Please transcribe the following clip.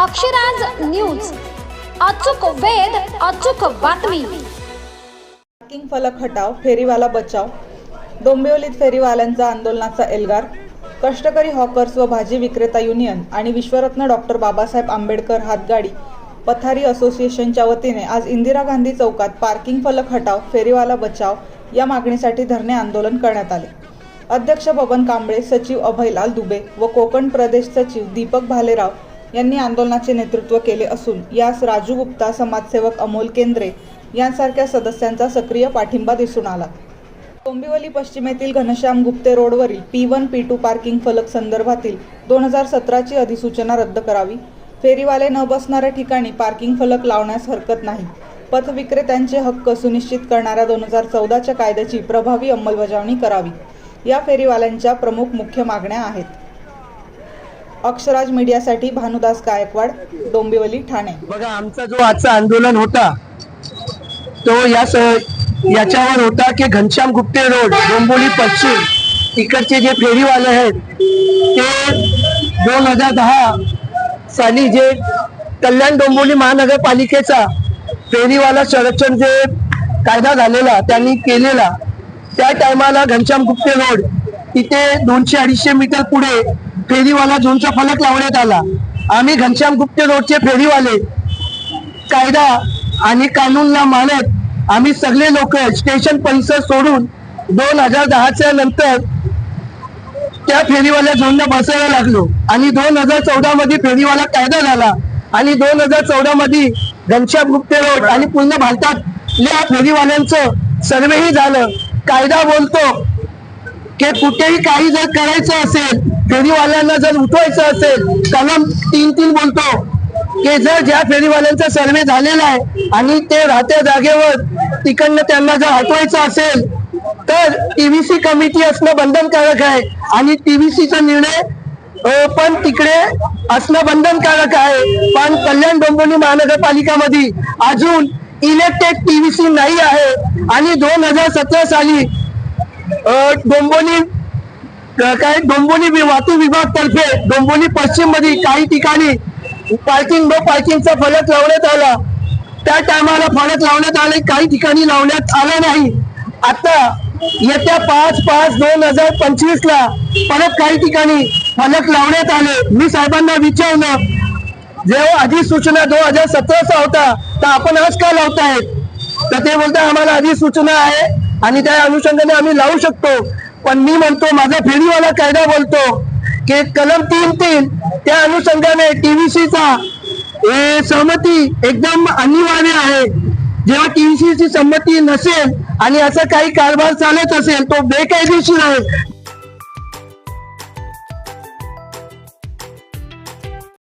Akshraj news. अचूक वेध अचूक बातमी. पार्किंग फलक हटाव फेरीवाला बचाव डोंबिवलीत फेरीवाल्यांचा आंदोलनाचा एल्गार. कष्टकरी हॉकर्स व भाजी विक्रेता युनियन आणि विश्वरत्न डॉक्टर बाबासाहेब आंबेडकर हातगाडी. पथारी असोसिएशनच्या वतीने आज इंदिरा गांधी चौकात पार्किंग फलक हटाव फेरीवाला बचाव या मागणीसाठी धरणे आंदोलन करण्यात आले. अध्यक्ष बबन कांबळे सचिव अभयलाल दुबे व कोकण प्रदेश सचिव दीपक भालेराव यांनी आंदोलनाचे नेतृत्व केले असून यास राजू गुप्ता समाजसेवक अमोल केंद्रे यांसारख्या सदस्यांचा सक्रिय पाठिंबा दिसून आला. डोंबिवली पश्चिमेतील घनश्याम गुप्ते रोडवरील P one P two parking फलक संदर्भातील दोन हजार सतराची अधिसूचना रद्द करावी. फेरीवाले न बसणाऱ्या ठिकाणी पार्किंग फलक लावण्यास हरकत नाही. पथविक्रेत्यांचे हक्क सुनिश्चित करणाऱ्या दोन हजार चौदाच्या कायद्याची प्रभावी अंमलबजावणी करावी. या फेरीवाल्यांच्या प्रमुख मुख्य मागण्या आहेत. अक्षराज मीडियासाठी भानुदास गायकवाड डोंबिवली ठाणे. बघा आमचा जो आजचा आंदोलन होता तो या याच्यावर होता की घनश्याम गुप्ते रोड डोंबोली पश्चिम इकडचे जे फेरीवाले आहेत ते दोन हजार दहा साली जे कल्याण डोंबोली महानगरपालिकेचा फेरीवाला संरक्षण जे कायदा झालेला त्यांनी केलेला त्या टायमाला घनश्याम गुप्ते रोड तिथे दोनशे अडीचशे मीटर पुढे फेरीवाला झोनचा फलक लावण्यात आला. आम्ही घनश्याम गुप्ते रोडचे फेरीवाले. कायदा आणि कानूनला मानत आम्ही सगळे लोक स्टेशन परिसर सोडून दोन हजार दहाच्या नंतर त्या फेरीवाल्या झोनला बसायला लागलो. आणि दोन हजार चौदा मध्ये फेरीवाला कायदा झाला. आणि दोन हजार चौदा मध्ये घनश्याम गुप्ते रोड आणि पूर्ण भारतातल्या फेरीवाल्यांचं सर्वेही झालं. कायदा बोलतो की कुठेही काही जर करायचं असेल फेरीवाल्यांना जर उठवायचं असेल कलम तीन तीन बोलतो की जर ज्या फेरीवाल्यांचा सर्वे झालेला आहे आणि ते राहत्या जागेवर तिकडनं त्यांना जर हटवायचं असेल तर टीव्हीसी कमिटी असणं बंधनकारक आहे आणि टीव्हीसीचा निर्णय पण तिकडे असणं बंधनकारक आहे. पण कल्याण डोंबिवली महानगरपालिकामध्ये अजून इलेक्टेड टीव्हीसी नाही आहे आणि दोन हजार सतरा साली डोंबोली काय डोंबोली वाहतूक विभाग तर्फे पश्चिममध्ये काही ठिकाणी पार्किंग नो पार्किंगचा फलक लावण्यात आला. त्या टायमाला फलक लावण्यात आले काही ठिकाणी लावण्यात आला नाही. आता येत्या पाच पाच दोन हजार पंचवीस ला परत काही ठिकाणी फलक लावण्यात आले. मी साहेबांना विचारलं जेव्हा अधिसूचना दोन हजार सतराचा होता तर आपण आज का लावतायत तर ते बोलता आम्हाला अधिसूचना आहे. आणि त्या अनुषंगाने आम्ही लावू शकतो. पण मी म्हणतो माझा फेरीवाला कायदा बोलतो की कलम तीन तीन त्या अनुषंगाने टीव्हीसीचा सहमती एकदम अनिवार्य आहे. जेव्हा टीव्हीसीची संमती नसेल आणि असं काही कारभार चालत असेल तो बेकायदेशीर आहे.